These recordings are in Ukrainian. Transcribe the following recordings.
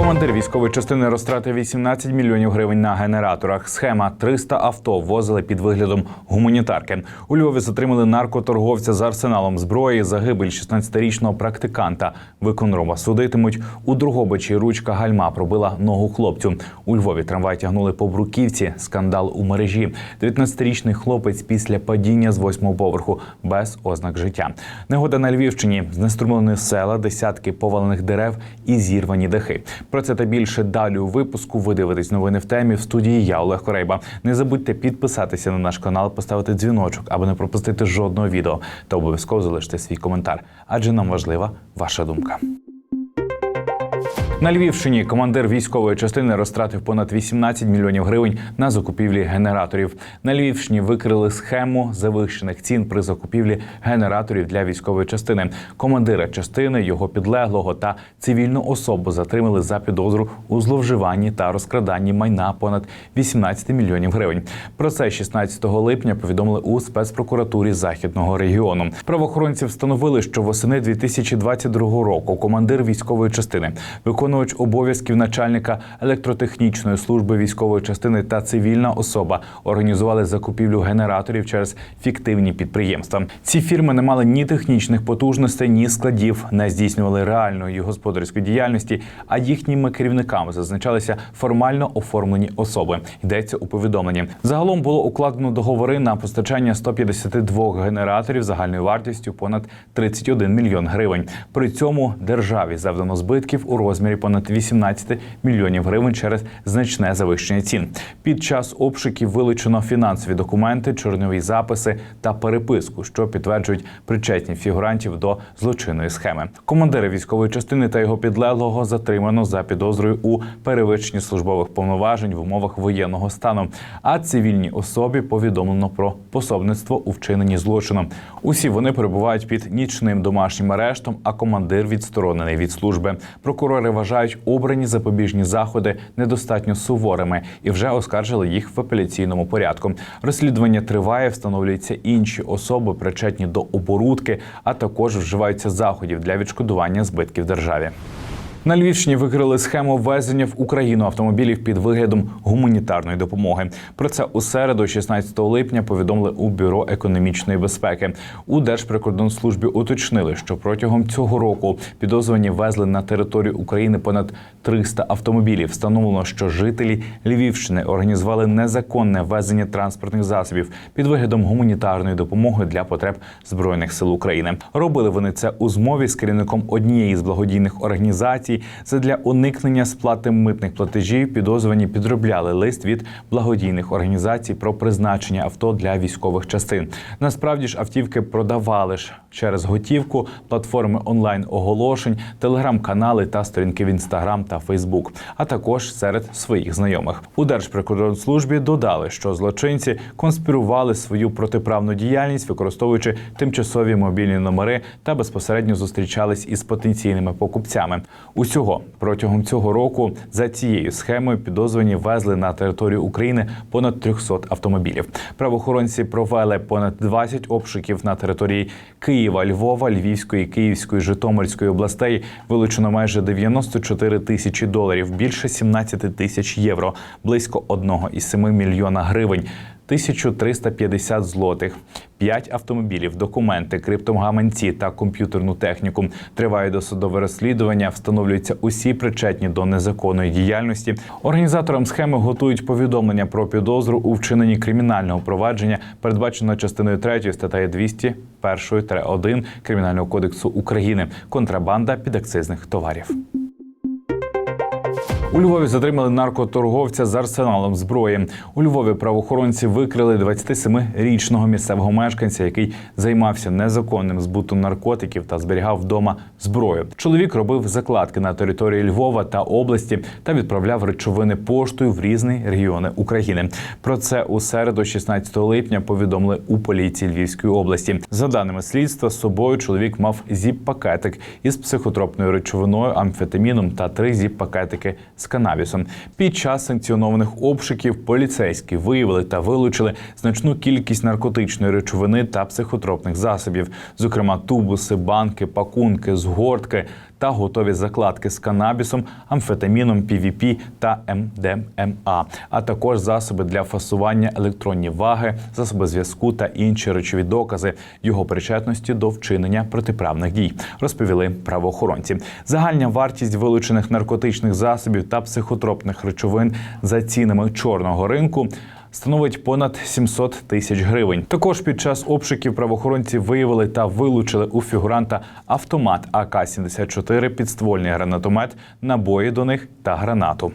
Командир військової частини розтратив 18 мільйонів гривень на генераторах. Схема 300 авто возили під виглядом гуманітарки. У Львові затримали наркоторговця з арсеналом зброї. Загибель 16-річного практиканта. Виконроба судитимуть. У Другобичі ручка гальма пробила ногу хлопцю. У Львові трамвай тягнули по бруківці. Скандал у мережі. 19-річний хлопець після падіння з восьмого поверху без ознак життя. Негода на Львівщині знеструмлені села, десятки повалених дерев і зірвані дахи. Про це та більше далі у випуску. Ви дивитесь новини в темі в студії. Я Олег Корейба. Не забудьте підписатися на наш канал, поставити дзвіночок, аби не пропустити жодного відео та обов'язково залиште свій коментар, адже нам важлива ваша думка. На Львівщині командир військової частини розтратив понад 18 мільйонів гривень на закупівлі генераторів. На Львівщині викрили схему завищених цін при закупівлі генераторів для військової частини. Командира частини, його підлеглого та цивільну особу затримали за підозру у зловживанні та розкраданні майна понад 18 мільйонів гривень. Про це 16 липня повідомили у спецпрокуратурі західного регіону. Правоохоронці встановили, що восени 2022 року командир військової частини виконувач обов'язків начальника електротехнічної служби військової частини та цивільна особа організували закупівлю генераторів через фіктивні підприємства. Ці фірми не мали ні технічних потужностей, ні складів, не здійснювали реальної господарської діяльності, а їхніми керівниками зазначалися формально оформлені особи. Йдеться у повідомленні. Загалом було укладено договори на постачання 152 генераторів загальною вартістю понад 31 мільйон гривень. При цьому державі завдано збитків у розмірі понад 18 мільйонів гривень через значне завищення цін. Під час обшуків вилучено фінансові документи, чорнові записи та переписку, що підтверджують причетність фігурантів до злочинної схеми. Командира військової частини та його підлеглого затримано за підозрою у перевищенні службових повноважень в умовах воєнного стану. А цивільній особі повідомлено про пособництво у вчиненні злочину. Усі вони перебувають під нічним домашнім арештом, а командир відсторонений від служби. Прокурори вважають обрані запобіжні заходи недостатньо суворими і вже оскаржили їх в апеляційному порядку. Розслідування триває, встановлюються інші особи, причетні до оборудки, а також вживаються заходів для відшкодування збитків державі. На Львівщині викрили схему ввезення в Україну автомобілів під виглядом гуманітарної допомоги. Про це у середу, 16 липня, повідомили у бюро економічної безпеки. У Держприкордонслужбі уточнили, що протягом цього року підозрювані везли на територію України понад 300 автомобілів. Встановлено, що жителі Львівщини організували незаконне ввезення транспортних засобів під виглядом гуманітарної допомоги для потреб збройних сил України. Робили вони це у змові з керівником однієї з благодійних організацій. Задля уникнення сплати митних платежів підозрювані підробляли лист від благодійних організацій про призначення авто для військових частин. Насправді ж автівки продавали ж через готівку, платформи онлайн оголошень, телеграм-канали та сторінки в інстаграм та Фейсбук, а також серед своїх знайомих. У Держприкордонслужбі додали, що злочинці конспірували свою протиправну діяльність, використовуючи тимчасові мобільні номери та безпосередньо зустрічались із потенційними покупцями. Усього протягом цього року за цією схемою підозрювані везли на територію України понад 300 автомобілів. Правоохоронці провели понад 20 обшуків на території Києва, Львова, Львівської, Київської, Житомирської областей. Вилучено майже 94 тисячі доларів, більше 17 тисяч євро, близько 1,7 мільйона гривень. 1350 злотих, 5 автомобілів, документи, криптогаманці та комп'ютерну техніку. Триває досудове розслідування. Встановлюються усі причетні до незаконної діяльності. Організаторам схеми готують повідомлення про підозру у вчиненні кримінального провадження, передбачено частиною 3 статтею 201-1 Кримінального кодексу України. Контрабанда підакцизних товарів. У Львові затримали наркоторговця з арсеналом зброї. У Львові правоохоронці викрили 27-річного місцевого мешканця, який займався незаконним збутом наркотиків та зберігав вдома зброю. Чоловік робив закладки на території Львова та області та відправляв речовини поштою в різні регіони України. Про це у середу, 16 липня, повідомили у поліції Львівської області. За даними слідства, з собою чоловік мав зіп-пакетик із психотропною речовиною, амфетаміном та три зіп-пакетики з канабісом. Під час санкціонованих обшуків поліцейські виявили та вилучили значну кількість наркотичної речовини та психотропних засобів, зокрема тубуси, банки, пакунки, згортки та готові закладки з канабісом, амфетаміном, PVP та МДМА, а також засоби для фасування, електронні ваги, засоби зв'язку та інші речові докази його причетності до вчинення протиправних дій, розповіли правоохоронці. Загальна вартість вилучених наркотичних засобів та психотропних речовин за цінами чорного ринку. Становить понад 700 тисяч гривень. Також під час обшуків правоохоронці виявили та вилучили у фігуранта автомат АК-74, підствольний гранатомет, набої до них та гранату.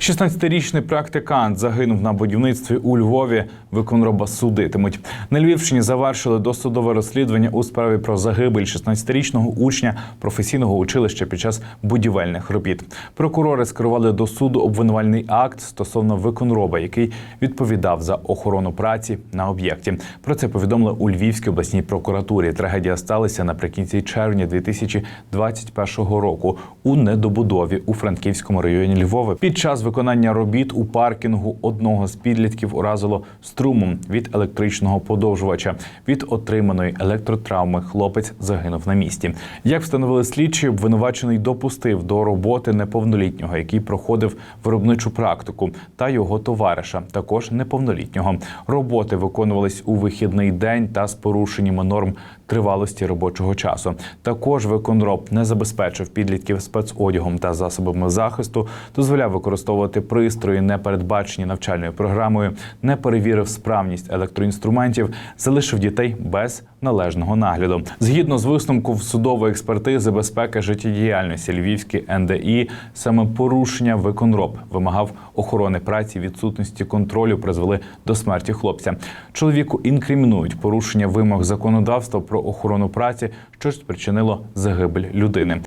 16-річний практикант загинув на будівництві у Львові. Виконроба судитимуть. На Львівщині завершили досудове розслідування у справі про загибель 16-річного учня професійного училища під час будівельних робіт. Прокурори скерували до суду обвинувальний акт стосовно виконроба, який відповідав за охорону праці на об'єкті. Про це повідомили у Львівській обласній прокуратурі. Трагедія сталася наприкінці червня 2021 року у недобудові у Франківському районі Львова. Під час виконання робіт у паркінгу одного з підлітків уразило струмом від електричного подовжувача. Від отриманої електротравми хлопець загинув на місці. Як встановили слідчі, обвинувачений допустив до роботи неповнолітнього, який проходив виробничу практику, та його товариша, також неповнолітнього. Роботи виконувались у вихідний день та з порушеннями норм тривалості робочого часу. Також виконроб не забезпечив підлітків спецодягом та засобами захисту, дозволяв використовувати пристрої, не передбачені навчальною програмою, не перевірив справність електроінструментів, залишив дітей без належного нагляду. Згідно з висновку судової експертизи безпеки життєдіяльності Львівської НДІ, саме порушення виконроб вимагав охорони праці, відсутності контролю призвели до смерті хлопця. Чоловіку інкримінують порушення вимог законодавства про охорону праці, що спричинило загибель людини.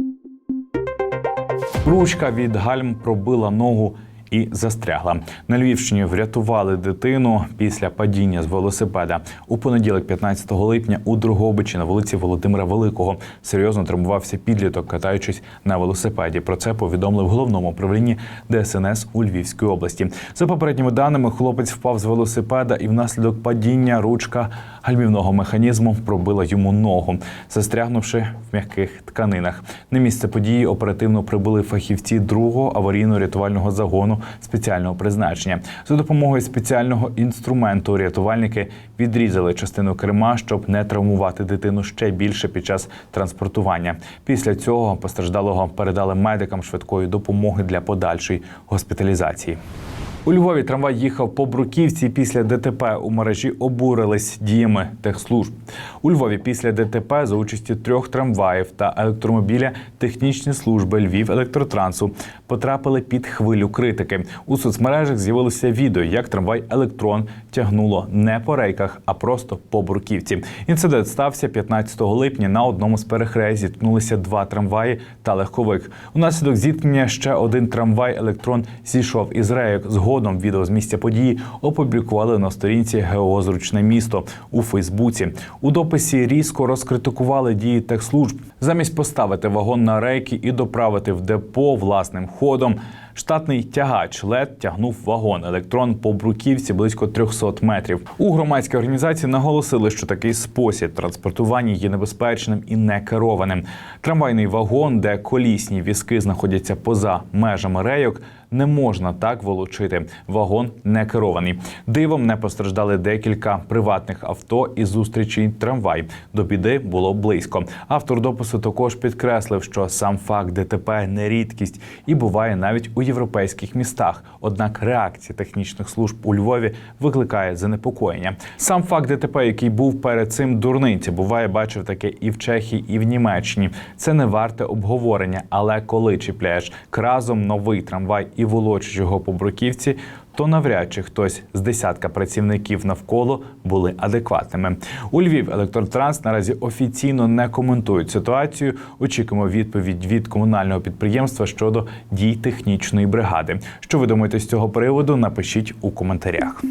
Ручка від гальм пробила ногу і застрягла. На Львівщині врятували дитину після падіння з велосипеда. У понеділок, 15 липня, у Другобичі на вулиці Володимира Великого серйозно травмувався підліток, катаючись на велосипеді. Про це повідомили в головному управлінні ДСНС у Львівській області. За попередніми даними, хлопець впав з велосипеда і внаслідок падіння ручка гальмівного механізму пробила йому ногу, застрягнувши в м'яких тканинах. На місце події оперативно прибули фахівці другого аварійно-рятувального загону спеціального призначення. За допомогою спеціального інструменту рятувальники відрізали частину керма, щоб не травмувати дитину ще більше під час транспортування. Після цього постраждалого передали медикам швидкої допомоги для подальшої госпіталізації. У Львові трамвай їхав по Бруківці. Після ДТП у мережі обурились діями техслужб. У Львові після ДТП за участі трьох трамваїв та електромобіля технічні служби Львів електротрансу потрапили під хвилю критики. У соцмережах з'явилося відео, як трамвай електрон тягнуло не по рейках, а просто по Бруківці. Інцидент стався 15 липня. На одному з перехрест зіткнулися два трамваї та легковик. Унаслідок зіткнення ще один трамвай електрон зійшов із рейок. Згодом відео з місця події опублікували на сторінці ГО «Зручне місто у Фейсбуці. У дописі різко розкритикували дії техслужб. Замість поставити вагон на рейки і доправити в депо власним ходом. Штатний тягач лед тягнув вагон електрон по бруківці близько 300 метрів. У громадській організації наголосили, що такий спосіб транспортування є небезпечним і некерованим. Трамвайний вагон, де колісні візки знаходяться поза межами рейок, не можна так волочити. Вагон не керований. Дивом не постраждали декілька приватних авто і зустрічі трамвай. До біди було близько. Автор допису також підкреслив, що сам факт ДТП не рідкість і буває навіть у європейських містах. Однак реакція технічних служб у Львові викликає занепокоєння. Сам факт ДТП, який був перед цим дурниці, буває, бачив таке і в Чехії, і в Німеччині. Це не варте обговорення, але коли чіпляєш кразом новий трамвай і волочиш його по бруківці, то навряд чи хтось з десятка працівників навколо були адекватними. У Львів електротранс наразі офіційно не коментують ситуацію. Очікуємо відповідь від комунального підприємства щодо дій технічної бригади. Що ви думаєте з цього приводу? Напишіть у коментарях.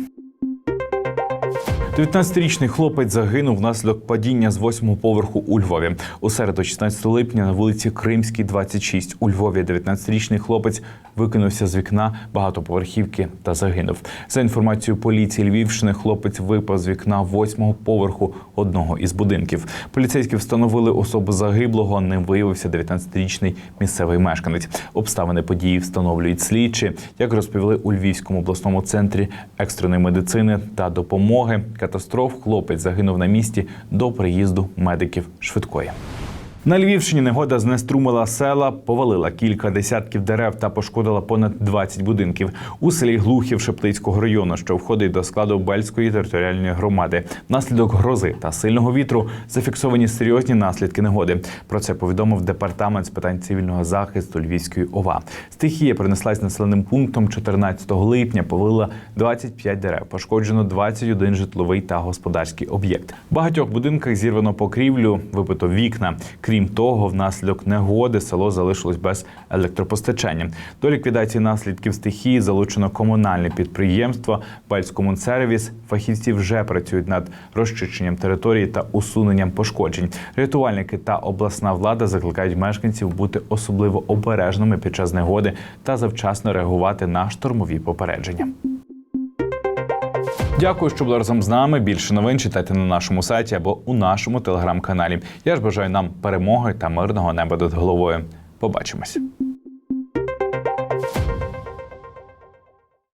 19-річний хлопець загинув внаслідок падіння з восьмого поверху у Львові. У середу, 16 липня, на вулиці Кримській, 26 у Львові. 19-річний хлопець викинувся з вікна багатоповерхівки та загинув. За інформацією поліції Львівщини, хлопець випав з вікна восьмого поверху одного із будинків. Поліцейські встановили особу загиблого. Ним виявився 19-річний місцевий мешканець. Обставини події встановлюють слідчі. Як розповіли у Львівському обласному центрі екстреної медицини та допомоги катастроф, хлопець загинув на місці до приїзду медиків швидкої. На Львівщині негода знеструмила села, повалила кілька десятків дерев та пошкодила понад 20 будинків у селі Глухів Шептицького району, що входить до складу Бельської територіальної громади. Внаслідок грози та сильного вітру зафіксовані серйозні наслідки негоди. Про це повідомив департамент з питань цивільного захисту Львівської ОВА. Стихія принеслась населеним пунктом 14 липня. Повалила 25 дерев. Пошкоджено 21 житловий та господарський об'єкт. В багатьох будинках зірвано покрівлю, вибито вікна. Крім того, внаслідок негоди село залишилось без електропостачання. До ліквідації наслідків стихії залучено комунальне підприємство Бельськомунсервіс. Фахівці вже працюють над розчищенням території та усуненням пошкоджень. Рятувальники та обласна влада закликають мешканців бути особливо обережними під час негоди та завчасно реагувати на штормові попередження. Дякую, що були разом з нами. Більше новин читайте на нашому сайті або у нашому телеграм-каналі. Я ж бажаю нам перемоги та мирного неба над головою. Побачимось.